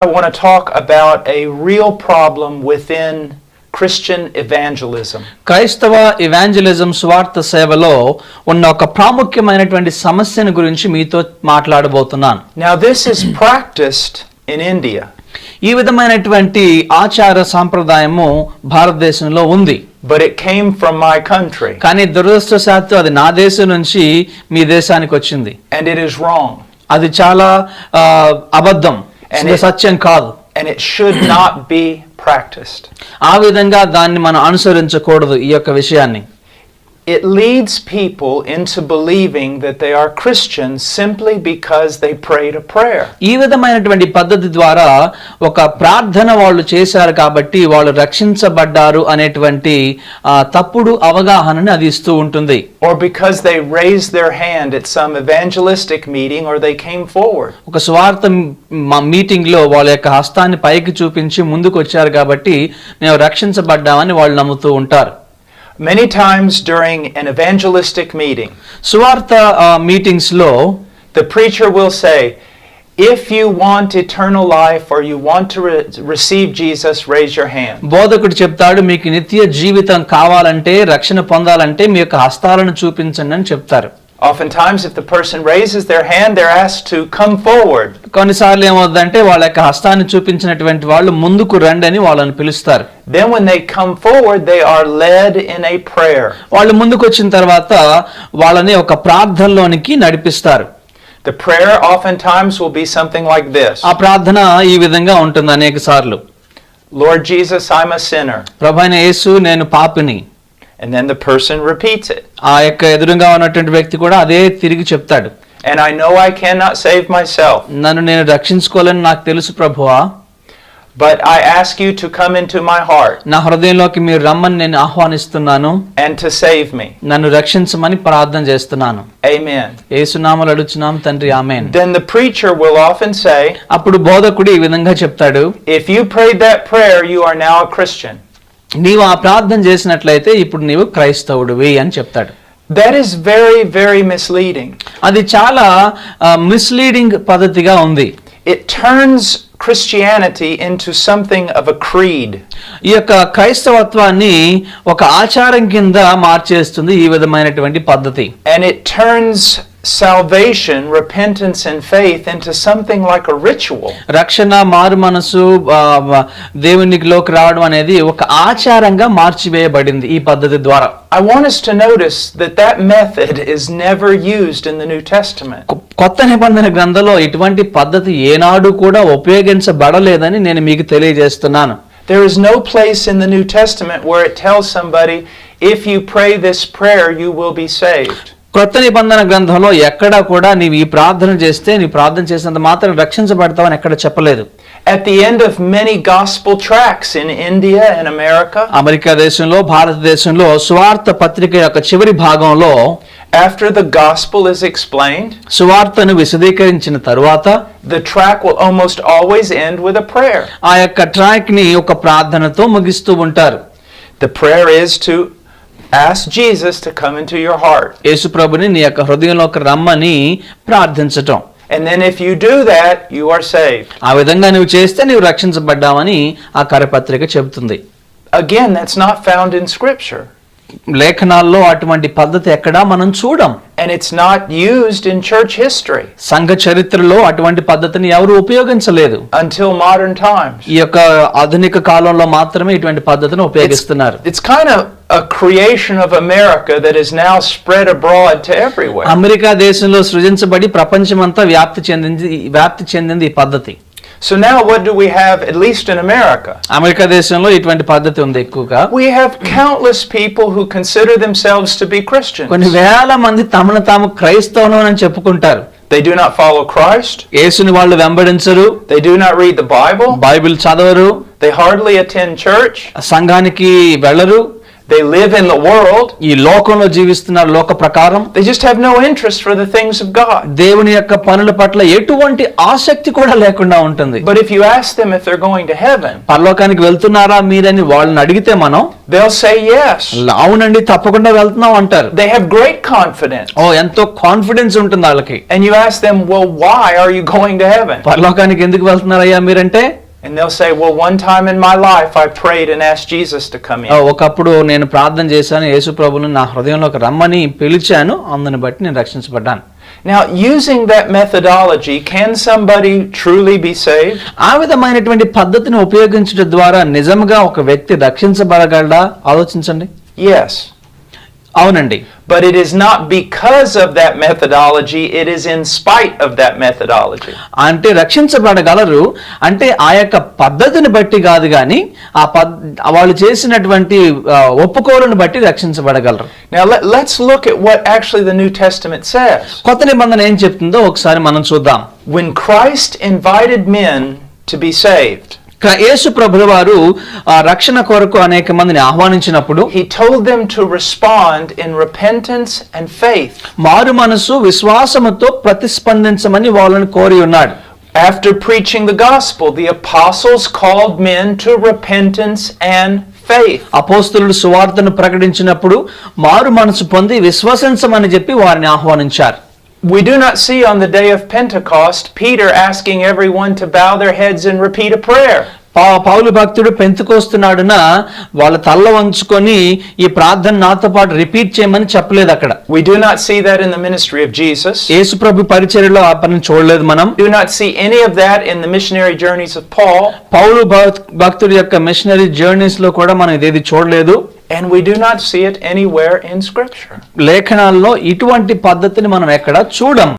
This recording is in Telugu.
I want to talk about a real problem within Christian evangelism. క్రైస్తవ ఇవాంజలిజం స్వార్థ సేవలో ఉన్న ఒక ప్రాముఖ్యమైనటువంటి సమస్యను గురించి మీతో మాట్లాడబోతున్నాను Now, this is practiced in India, ఈ విధమైనటువంటి ఆచార సాంప్రదాయము భారతదేశంలో ఉంది but it came from my country, కానీ దురదృష్టశాత్తు అది నా దేశం నుంచి మీ దేశానికి వచ్చింది and it is wrong, అది చాలా ఆ, అబద్ధం ఇది సత్యం కాదు and it should not be practiced. ఆ విధంగా దాన్ని మనం అనుసరించకూడదు ఈ యొక్క విషయాన్ని It leads people into believing that they are Christians simply because they prayed a prayer. ఈ విధమైనటువంటి పద్ధతి ద్వారా ఒక ప్రార్థన వాళ్ళు చేశారు కాబట్టి వాళ్ళు రక్షించబడ్డారు అనేటువంటి తప్పుడు అవగాహనని అది ఇస్తూ ఉంటుంది Or because they raised their hand at some evangelistic meeting or they came forward. ఒక స్వార్థ మీటింగ్లో వాళ్ళ యొక్క హస్తాన్ని పైకి చూపించి ముందుకు వచ్చారు కాబట్టి మేము రక్షించబడ్డామని వాళ్ళు నమ్ముతూ ఉంటారు Many times during an evangelistic meeting, సువార్త మీటింగ్స్లో the preacher will say, If you want eternal life or you want to re- receive Jesus, raise your hand. బోధకుడు చెప్తాడు మీకు నిత్య జీవితం కావాలంటే రక్షణ పొందాలంటే మీ యొక్క హస్తాలను చూపించండి అని చెప్తారు Oftentimes, if the person raises their hand, they're asked to come forward. కొన్నిసార్లు ఏమవుతుందంటే వాళ్ళ యొక్క హస్తాన్ని చూపించినటువంటి వాళ్ళు ముందుకు రండి అని వాళ్ళని పిలుస్తారు Then, when they come forward, they are led in a prayer. వాళ్ళు ముందుకు వచ్చిన తర్వాత వాళ్ళని ఒక ప్రార్థనలోనికి నడిపిస్తారు The prayer oftentimes will be something like this ఆ ప్రార్థన ఈ విధంగా ఉంటుంది అనేక సార్లు Lord Jesus, I'm a sinner. ప్రభైన యేసు నేను పాపిని And then the person repeats it. ఆ యొక్క ఎదురుగా ఉన్నటువంటి వ్యక్తి కూడా అదే తిరిగి చెప్తాడు And I know I cannot save myself, నన్ను నేను రక్షించుకోవాలని నాకు తెలుసు ప్రభువా but I ask you to come into my heart నా హృదయంలోకి మీరు రమ్మని నేను ఆహ్వానిస్తున్నాను and to save me. నన్ను రక్షించమని ప్రార్థన చేస్తున్నాను Amen. ఏసునామలు అడుచున్నాం తండ్రి amen Then the preacher will often say, అప్పుడు బోధకుడు ఈ విధంగా చెప్తాడు If you prayed that prayer, you are now a Christian. నీవు ఆ ప్రార్థన చేసినట్లయితే ఇప్పుడు నీవు క్రైస్తవుడివి అని చెప్తాడు That is very, very misleading. అది చాలా మిస్లీడింగ్ పద్ధతిగా ఉంది It turns Christianity into something of a creed. ఈ యొక్క క్రైస్తవత్వాన్ని ఒక ఆచారం కింద మార్చేస్తుంది ఈ విధమైనటువంటి పద్ధతి And it turns salvation, repentance, and faith into something like a ritual. రక్షణ మారు మనసు దేవునిలోకి రావడం అనేది ఒక ఆచారంగా మార్చివేయబడింది ఈ పద్ధతి ద్వారా I want us to notice that that method is never used in the New Testament. కొత్త నిబంధన గ్రంథంలో ఇటువంటి పద్ధతి ఏనాడు కూడా ఉపయోగించబడలేదని నేను మీకు తెలియజేస్తున్నాను There is no place in the New Testament where it tells somebody, if you pray this prayer, you will be saved. కొత్త నిబంధన గ్రంథంలో ఎక్కడా కూడా నీవు ఈ ప్రార్థన చేస్తే నీ ప్రార్థన చేసినంత మాత్రం రక్షించబడతావని ఎక్కడ చెప్పలేదు At the end of many gospel tracts in India and America, America దేశంలో భారతదేశంలో స్వార్థ పత్రిక యొక్క చివరి భాగంలో after the gospel is explained, సువార్తను విశదీకరించిన తరువాత the track will almost always end with a prayer. ఆ యొక్క ట్రాక్ ని ఒక ప్రార్థనతో ముగిస్తూ ఉంటారు The prayer is to ask Jesus to come into your heart. యేసుప్రభుని నీ యొక్క హృదయంలోకి రమ్మని ప్రార్థించటం And then if you do that, you are saved. ఆ విధంగా నువ్వు చేస్తే నీవు రక్షించబడ్డావని ఆ కరపత్రిక చెబుతుంది Again, that's not found in Scripture. లేఖనాల్లో అటువంటి పద్ధతి ఎక్కడా మనం చూడం. And it's not used in church history. సంఘ చరిత్రలో అటువంటి పద్ధతిని ఎవరు ఉపయోగించలేదు. Until modern times. ఈ యొక్క ఆధునిక కాలంలో మాత్రమే ఇటువంటి పద్ధతిని ఉపయోగిస్తున్నారు. It's kind of a creation of America that is now spread abroad to everywhere. America దేశంలో సృజించబడి ప్రపంచమంతా వ్యాప్తి చెందింది వ్యాప్తి చెందింది ఈ పద్ధతి. So now what do we have, at least in America? America దేశంలో ఇటువంటి పద్ధతి ఉంది ఎక్కువగా We have countless people who consider themselves to be Christians. కొన్ని వేల మంది తమను తాము క్రైస్తవులు అని చెప్పుకుంటారు They do not follow Christ. యేసుని వాళ్ళు వెంబడించరు They do not read the Bible. Bible చదవరు They hardly attend church. సంఘానికి వెళ్ళరు They live in the world. ఈ లోకంలో జీవిస్తున్నారు లోక ప్రకారం They just have no interest for the things of God. దేవుని యొక్క పనుల పట్ల ఎటువంటి ఆసక్తి కూడా లేకుండా ఉంటుంది But if you ask them if they're going to heaven, పరలోకానికి వెళ్తున్నారా మీరని వాళ్ళని అడిగితే మనం they'll say yes. అవునండి తప్పకుండా వెళ్తున్నాం అంటారు They have great confidence. ఓ ఎంతో కాన్ఫిడెన్స్ ఉంటుంది వాళ్ళకి And you ask them, well, why are you going to heaven? పరలోకానికి ఎందుకు వెళ్తున్నారయ్యా మీరంటే And they'll say, well, one time in my life I prayed and asked Jesus to come "ఆ, in. ఒకప్పుడు నేను ప్రార్థన చేశాను యేసు ప్రభుని నా హృదయంలోకి రమ్మని పిలిచాను అందుని బట్టి నేను రక్షించబడ్డాను Now, using that methodology, can somebody truly be saved? ఆ విధమైనటువంటి పద్ధతిని ఉపయోగించడం ద్వారా నిజంగా ఒక వ్యక్తి రక్షించబడగలడా ఆలోచించండి Yes. అవునండి But it is not because of that methodology, it is in spite of that methodology. అంటే రక్షించబడగలరు అంటే ఆ యొక్క పద్ధతిని బట్టి కాదు కానీ ఆ పద్ వాళ్ళు చేసినటువంటి ఆ, ఒప్పుకోలుని బట్టి రక్షించబడగలరు Now, let, let's look at what actually the New Testament says. కొత్త నిబంధన ఏం చెప్తుందో ఒకసారి మనం చూద్దాం When Christ invited men to be saved, క- యేసు ప్రభుల వారు ఆ రక్షణ కొరకు అనేక మందిని ఆహ్వానించినప్పుడు he told them to respond in repentance and faith. మారు మనసు విశ్వాసముతో ప్రతిస్పందించమని వాళ్ళని కోరి ఉన్నాడు After preaching the gospel, the apostles called men to repentance and faith. అపోస్తులుడు సువార్తను ప్రకటించినప్పుడు మారు మనసు పొంది విశ్వసించమని చెప్పి వారిని ఆహ్వానించారు We do not see on the day of Pentecost Peter asking everyone to bow their heads and repeat a prayer. పా- పౌలు భక్తుడు పెంతుకొస్తున్నాడున వాళ్ళ తల్ల వంచుకొని ఈ ప్రార్థన నాతో పాటు రిపీట్ చేయమని చెప్పలేదు అక్కడ We do not see that in the ministry of Jesus. యేసు ప్రభు పరిచర్యలో ఆ పని చూడలేదు మనం do not see any of that in the missionary journeys of Paul, పౌలు భక్- భక్తుడి యొక్క మిషనరీ జర్నీస్ లో కూడా మనం ఇదేది చూడలేదు and we do not see it anywhere in Scripture. లేఖనాల్లో ఇటువంటి పద్ధతిని మనం ఎక్కడ చూడం